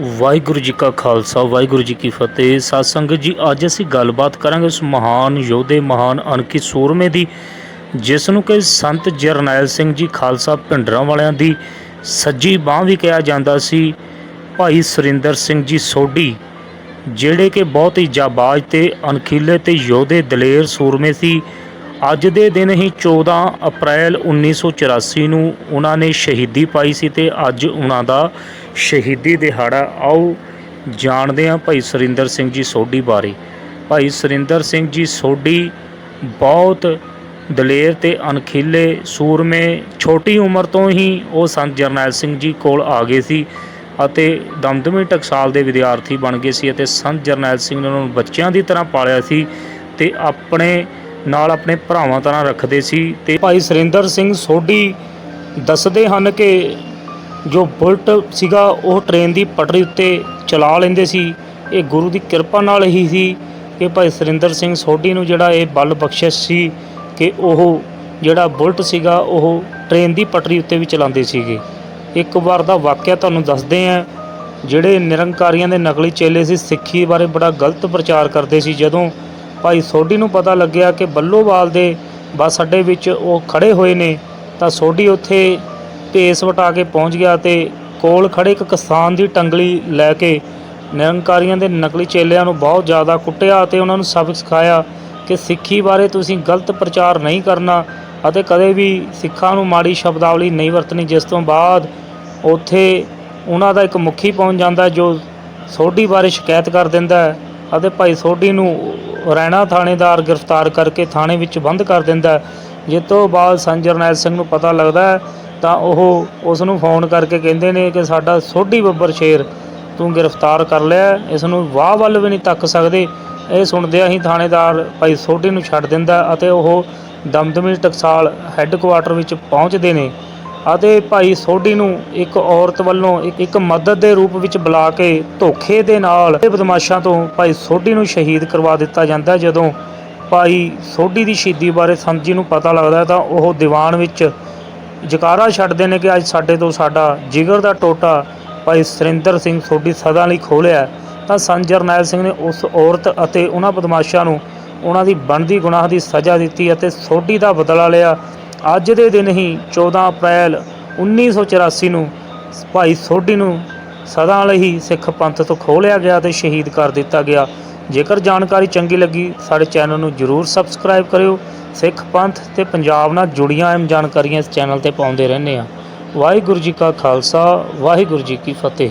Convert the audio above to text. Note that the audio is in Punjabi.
ਵਾਹਿਗੁਰੂ ਜੀ ਕਾ ਖਾਲਸਾ, ਵਾਹਿਗੁਰੂ ਜੀ ਕੀ ਫਤਿਹ। ਸਾਧ ਸੰਗਤ ਜੀ, ਅੱਜ ਅਸੀਂ ਗੱਲਬਾਤ ਕਰਾਂਗੇ ਉਸ ਮਹਾਨ ਯੋਧੇ, ਮਹਾਨ ਅਣਖੀ ਸੂਰਮੇ ਦੀ, ਜਿਸ ਨੂੰ ਕਿ ਸੰਤ ਜਰਨੈਲ ਸਿੰਘ ਜੀ ਖਾਲਸਾ ਭਿੰਡਰਾਂ ਵਾਲਿਆਂ ਦੀ ਸੱਜੀ ਬਾਹ ਵੀ ਕਿਹਾ ਜਾਂਦਾ ਸੀ। ਭਾਈ ਸੁਰਿੰਦਰ ਸਿੰਘ ਜੀ ਸੋਢੀ, ਜਿਹੜੇ ਕਿ ਬਹੁਤ ਹੀ ਜਾਬਾਜ਼ ਤੇ ਅਣਖੀਲੇ ਤੇ ਯੋਧੇ ਦਲੇਰ ਸੂਰਮੇ ਸੀ ਅੱਜ ਦੇ ਦਿਨ ਹੀ 14 ਅਪ੍ਰੈਲ 1984 ਨੂੰ ਉਹਨਾਂ ਨੇ ਸ਼ਹੀਦੀ ਪਾਈ ਸੀ ਤੇ ਅੱਜ ਉਹਨਾਂ ਦਾ ਸ਼ਹੀਦੀ ਦਿਹਾੜਾ। ਆਓ ਜਾਣਦੇ ਹਾਂ ਭਾਈ ਸੁਰਿੰਦਰ ਸਿੰਘ ਜੀ ਸੋਢੀ ਬਾਰੇ। ਭਾਈ ਸੁਰਿੰਦਰ ਸਿੰਘ ਜੀ ਸੋਢੀ ਬਹੁਤ ਦਲੇਰ ਤੇ ਅਣਖੀਲੇ ਸੂਰਮੇ, ਛੋਟੀ ਉਮਰ ਤੋਂ ਹੀ ਉਹ ਸੰਤ ਜਰਨੈਲ ਸਿੰਘ ਜੀ ਕੋਲ ਆ ਗਏ ਸੀ ਅਤੇ ਦਮਦਮੀ ਟਕਸਾਲ ਦੇ ਵਿਦਿਆਰਥੀ ਬਣ ਗਏ ਸੀ ਅਤੇ ਸੰਤ ਜਰਨੈਲ ਸਿੰਘ ਨੇ ਉਹਨਾਂ ਨੂੰ ਬੱਚਿਆਂ ਦੀ ਤਰ੍ਹਾਂ ਪਾਲਿਆ ਸੀ ਤੇ ਆਪਣੇ ਨਾਲ ਆਪਣੇ ਭਰਾਵਾਂ ਤਰ੍ਹਾਂ ਰੱਖਦੇ ਸੀ ਤੇ ਭਾਈ ਸੁਰਿੰਦਰ ਸਿੰਘ ਸੋਢੀ ਦੱਸਦੇ ਹਨ ਕਿ ਜੋ ਬੁਲਟ ਸੀਗਾ, ਉਹ ਟ੍ਰੇਨ ਦੀ ਪਟੜੀ ਉੱਤੇ ਚਲਾ ਲੈਂਦੇ ਸੀ। ਇਹ ਗੁਰੂ ਦੀ ਕਿਰਪਾ ਨਾਲ ਹੀ ਸੀ ਕਿ ਭਾਈ ਸੁਰਿੰਦਰ ਸਿੰਘ ਸੋਢੀ ਨੂੰ ਜਿਹੜਾ ਇਹ ਬਲ ਬਖਸ਼ਿਸ਼ ਸੀ ਕਿ ਉਹ ਜਿਹੜਾ ਬੁਲਟ ਸੀਗਾ, ਉਹ ਟ੍ਰੇਨ ਦੀ ਪਟੜੀ ਉੱਤੇ ਵੀ ਚਲਾਉਂਦੇ ਸੀਗੇ। ਇੱਕ ਵਾਰ ਦਾ ਵਾਕਿਆ ਤੁਹਾਨੂੰ ਦੱਸਦੇ ਆ ਜਿਹੜੇ ਨਿਰੰਕਾਰੀਆਂ ਦੇ ਨਕਲੀ ਚੇਲੇ ਸੀ, ਸਿੱਖੀ ਬਾਰੇ ਬੜਾ ਗਲਤ ਪ੍ਰਚਾਰ ਕਰਦੇ ਸੀ। ਜਦੋਂ ਭਾਈ ਸੋਢੀ ਨੂੰ ਪਤਾ ਲੱਗਿਆ ਕਿ ਬੱਲੋਵਾਲ ਦੇ ਬੱਸ ਅੱਡੇ ਵਿੱਚ ਉਹ ਖੜੇ ਹੋਏ ਨੇ, ਤਾਂ ਸੋਢੀ ਉੱਥੇ ਭੇਸ ਵਟਾ ਕੇ ਪਹੁੰਚ ਗਿਆ ਤੇ ਕੋਲ ਖੜੇ ਇੱਕ ਕਿਸਾਨ ਦੀ ਟੰਗਲੀ ਲੈ ਕੇ ਨਿਰੰਕਾਰੀਆਂ ਦੇ ਨਕਲੀ ਚੇਲਿਆਂ ਨੂੰ ਬਹੁਤ ਜ਼ਿਆਦਾ ਕੁੱਟਿਆ ਅਤੇ ਉਹਨਾਂ ਨੂੰ ਸਬਕ ਸਿਖਾਇਆ ਕਿ ਸਿੱਖੀ ਬਾਰੇ ਤੁਸੀਂ ਗਲਤ ਪ੍ਰਚਾਰ ਨਹੀਂ ਕਰਨਾ ਅਤੇ ਕਦੇ ਵੀ ਸਿੱਖਾਂ ਨੂੰ ਮਾੜੀ ਸ਼ਬਦਾਵਲੀ ਨਹੀਂ ਵਰਤਣੀ, ਜਿਸ ਤੋਂ ਬਾਅਦ ਉੱਥੇ ਉਹਨਾਂ ਦਾ ਇੱਕ ਮੁਖੀ ਪਹੁੰਚ ਜਾਂਦਾ ਜੋ ਸੋਢੀ ਬਾਰੇ ਸ਼ਿਕਾਇਤ ਕਰ ਦਿੰਦਾ ਅਤੇ ਭਾਈ ਸੋਢੀ ਨੂੰ ਰੈਣਾ ਥਾਣੇਦਾਰ ਗ੍ਰਿਫਤਾਰ ਕਰਕੇ ਥਾਣੇ ਵਿੱਚ ਬੰਦ ਕਰ ਦਿੰਦਾ ਜਿਸ ਤੋਂ ਬਾਅਦ ਸੰਤ ਜਰਨੈਲ ਸਿੰਘ ਨੂੰ ਪਤਾ ਲੱਗਦਾ ਤਾਂ ਉਹ ਉਸ ਨੂੰ ਫੋਨ ਕਰਕੇ ਕਹਿੰਦੇ ਨੇ ਕਿ ਸਾਡਾ ਸੋਢੀ ਬੱਬਰ ਸ਼ੇਰ ਤੂੰ ਗ੍ਰਿਫਤਾਰ ਕਰ ਲਿਆ ਇਸ ਨੂੰ ਵਾਹ ਵੱਲ ਵੀ ਨਹੀਂ ਤੱਕ ਸਕਦੇ। ਇਹ ਸੁਣਦਿਆਂ ਹੀ ਥਾਣੇਦਾਰ ਭਾਈ ਸੋਢੀ ਨੂੰ ਛੱਡ ਦਿੰਦਾ ਅਤੇ ਉਹ ਦਮਦਮੀ ਟਕਸਾਲ ਹੈੱਡਕੁਆਟਰ ਵਿੱਚ ਪਹੁੰਚਦੇ ਨੇ। ਅਤੇ ਭਾਈ ਸੋਢੀ ਨੂੰ ਇੱਕ ਔਰਤ ਵੱਲੋਂ ਇੱਕ ਇੱਕ ਮਦਦ ਦੇ ਰੂਪ ਵਿੱਚ ਬੁਲਾ ਕੇ ਧੋਖੇ ਦੇ ਨਾਲ ਇਹ ਬਦਮਾਸ਼ਾਂ ਤੋਂ ਭਾਈ ਸੋਢੀ ਨੂੰ ਸ਼ਹੀਦ ਕਰਵਾ ਦਿੱਤਾ ਜਾਂਦਾ ਜਦੋਂ ਭਾਈ ਸੋਢੀ ਦੀ ਸ਼ਹੀਦੀ ਬਾਰੇ ਸੰਤ ਜੀ ਨੂੰ ਪਤਾ ਲੱਗਦਾ ਤਾਂ ਉਹ ਦੀਵਾਨ ਵਿੱਚ ਜਕਾਰਾ ਛੱਡਦੇ ਨੇ ਕਿ ਅੱਜ ਸਾਡੇ ਤੋਂ ਸਾਡਾ ਜਿਗਰ ਦਾ ਟੋਟਾ ਭਾਈ ਸੁਰਿੰਦਰ ਸਿੰਘ ਸੋਢੀ ਸਦਾ ਲਈ ਖੋਲਿਆ ਤਾਂ ਸੰਤ ਜਰਨੈਲ ਸਿੰਘ ਨੇ ਉਸ ਔਰਤ ਅਤੇ ਉਹਨਾਂ ਬਦਮਾਸ਼ਾਂ ਨੂੰ ਉਹਨਾਂ ਦੀ ਬਣਦੀ ਗੁਨਾਹ ਦੀ ਸਜ਼ਾ ਦਿੱਤੀ ਅਤੇ ਸੋਢੀ ਦਾ ਬਦਲਾ ਲਿਆ। ਅੱਜ ਦੇ ਦਿਨ ਹੀ 14 ਅਪ੍ਰੈਲ 1984 ਨੂੰ ਭਾਈ ਸੋਢੀ ਨੂੰ ਸਦਾ ਲਈ ਸਿੱਖ ਪੰਥ ਤੋਂ ਖੋਲਿਆ ਗਿਆ ਤੇ ਸ਼ਹੀਦ ਕਰ ਦਿੱਤਾ ਗਿਆ। ਜੇਕਰ ਜਾਣਕਾਰੀ ਚੰਗੀ ਲੱਗੀ, ਸਾਡੇ ਚੈਨਲ ਨੂੰ ਜਰੂਰ ਸਬਸਕ੍ਰਾਈਬ ਕਰਿਓ। ਸਿੱਖ ਪੰਥ ਤੇ ਪੰਜਾਬ ਨਾਲ ਜੁੜੀਆਂ ਅਹਿਮ ਜਾਣਕਾਰੀਆਂ ਇਸ ਚੈਨਲ ਤੇ ਪਾਉਂਦੇ ਰਹਿੰਦੇ ਆ ਵਾਹਿਗੁਰੂ ਜੀ ਕਾ ਖਾਲਸਾ, ਵਾਹਿਗੁਰੂ ਜੀ ਕੀ ਫਤਿਹ।